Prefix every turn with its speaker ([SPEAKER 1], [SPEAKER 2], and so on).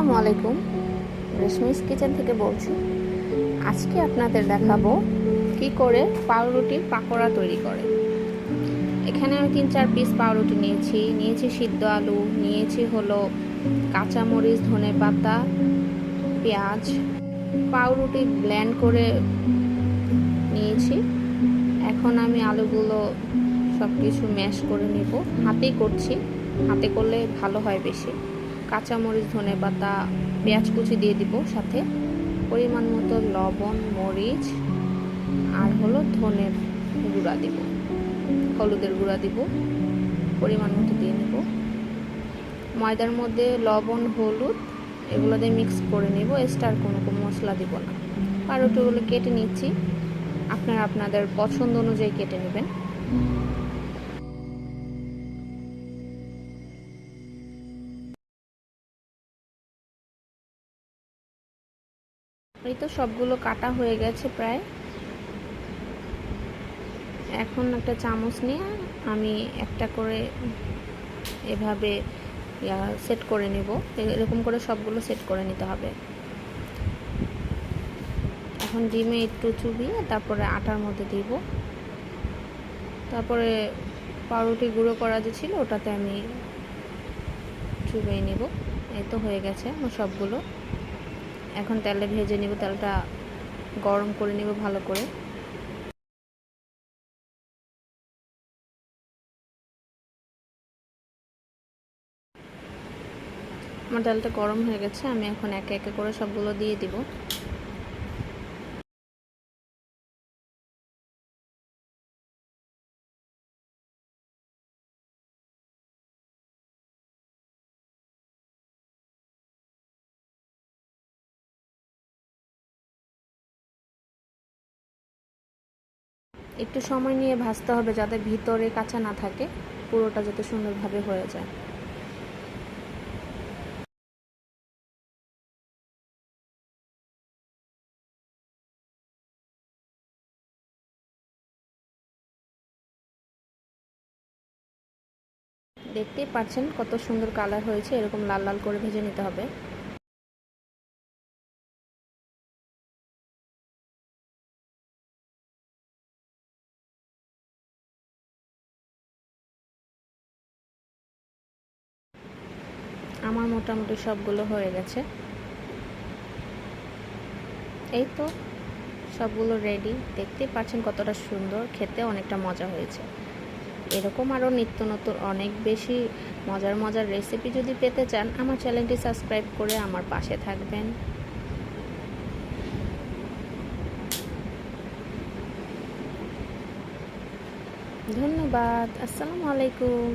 [SPEAKER 1] আসসালামু আলাইকুম। রেশমিস কিচেন থেকে বলছি, আজকে আপনাদের দেখাবো কি করে পাউরুটির পাকোড়া তৈরি করে। এখানে আমি তিন চার পিস পাউরুটি নিয়েছি নিয়েছি সিদ্ধ আলু, নিয়েছি হলো কাঁচামরিচ, ধনে পাতা, পেঁয়াজ। পাউরুটি ব্ল্যান্ড করে নিয়েছি। এখন আমি আলুগুলো সব কিছু ম্যাশ করে নেব। হাতেই করছি, হাতে করলে ভালো হয় বেশি। কাঁচামরিচ, ধনে পাতা, পেঁয়াজ কুচি দিয়ে দিব সাথে। পরিমাণ মতো লবণ, মরিচ, আর হলো ধনের গুঁড়া দিব। হলুদের গুঁড়া দিব। পরিমাণ মতো দিয়ে নেব। ময়দার মধ্যে লবণ, হলুদ, এগুলো দিয়ে মিক্স করে নেব। এক্সট্রা কোনো কোনো মশলা দিব না। পাউরুটিগুলো কেটে নিচ্ছি। আপনারা আপনাদের পছন্দ অনুযায়ী কেটে নেবেন। এই তো সবগুলো কাটা হয়ে গেছে প্রায়। এখন একটা চামচ নিয়ে আমি একটা করে এভাবে সেট করে নেব। এরকম করে সবগুলো সেট করে নিতে হবে। এখন ডিমে একটু চুবিয়ে তারপরে আটার মধ্যে দিব। তারপরে পাউরুটি গুঁড়ো করা যে ছিল, ওটাতে আমি চুবিয়ে নেব। এই তো হয়ে গেছে আমার সবগুলো। এখন তেলে ভেজে নিব, তেলটা গরম করে নিব ভালো করে। আমার তেলটা গরম হয়ে গেছে, আমি এখন একে একে করে সবগুলো দিয়ে দিব। একটু সময় নিয়ে ভাজতে হবে যাতে ভিতরে কাঁচা না থাকে, পুরোটা যাতে সুন্দরভাবে হয়ে যায়। দেখতেই পাচ্ছেন কত সুন্দর কালার হয়েছে, এরকম লাল লাল করে ভেজে নিতে হবে। আমার মোটামুটি সবগুলো হয়ে গেছে। এই তো, সবগুলো রেডি দেখতেই পাচ্ছেন কতটা সুন্দর, খেতে অনেকটা মজা হয়েছে। এরকম আরও নিত্য নতুন অনেক বেশি মজার মজার রেসিপি যদি পেতে চান, আমার চ্যানেলটি সাবস্ক্রাইব করে আমার পাশে থাকবেন। ধন্যবাদ, আসসালামু আলাইকুম।